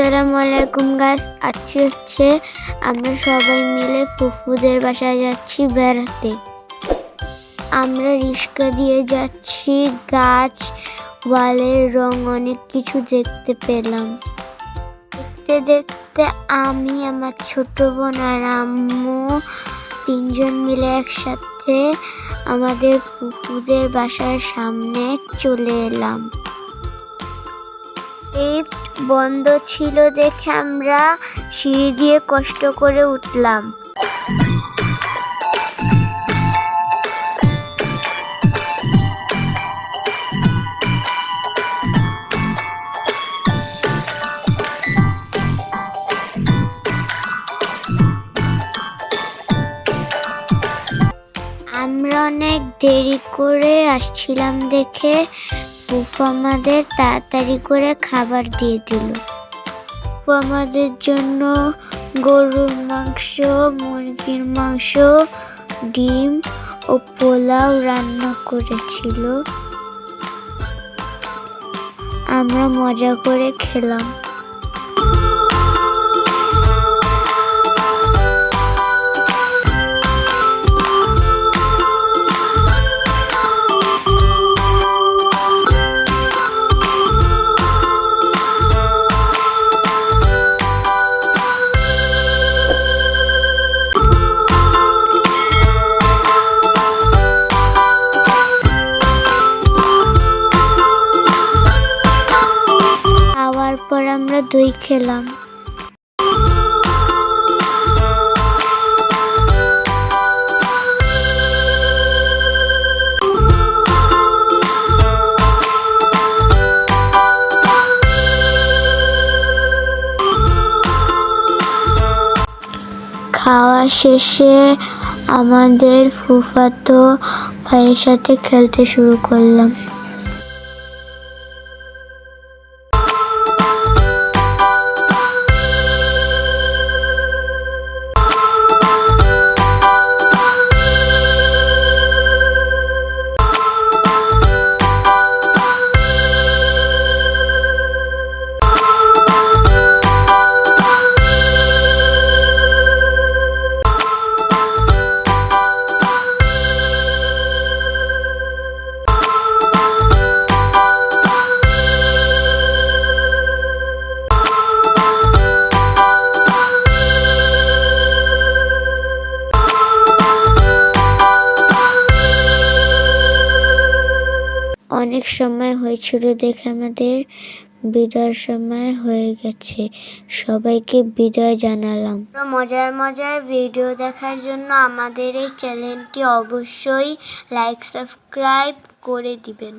আসসালামু আলাইকুম গাছ আজকে হচ্ছে আমরা সবাই মিলে ফুফুদের বাসায় যাচ্ছি বেড়াতে। আমরা রিক্সা দিয়ে যাচ্ছি, গাছ, ওয়ালের রং অনেক কিছু দেখতে পেলাম। দেখতে দেখতে আমি, আমার ছোট বোন আর আম্মু তিনজন মিলে একসাথে আমাদের ফুফুদের বাসার সামনে চলে এলাম। লিফট বন্ধ ছিল দেখে আমরা সিঁড়ি দিয়ে কষ্ট করে উঠলাম। আমরা অনেক দেরি করে আসছিলাম দেখে ফুফু আমাদের তাড়াতাড়ি করে খাবার দিয়ে দিল। আমাদের জন্য গরুর মাংস, মুরগির মাংস, ডিম ও পোলাও রান্না করেছিল। আমরা মজা করে খেলাম। খাওয়ার পর আমরা দই খেলাম। খাওয়া শেষে আমাদের ফুফাতো ভাইয়ের সাথে খেলতে শুরু করলাম। অনেক সময় হয়েছিল দেখে আমাদের বিদায়ের সময় হয়ে গেছে। সবাইকে বিদায় জানালাম। মজার মজার ভিডিও দেখার জন্য আমাদের এই চ্যানেলটি অবশ্যই লাইক সাবস্ক্রাইব করে দিবেন।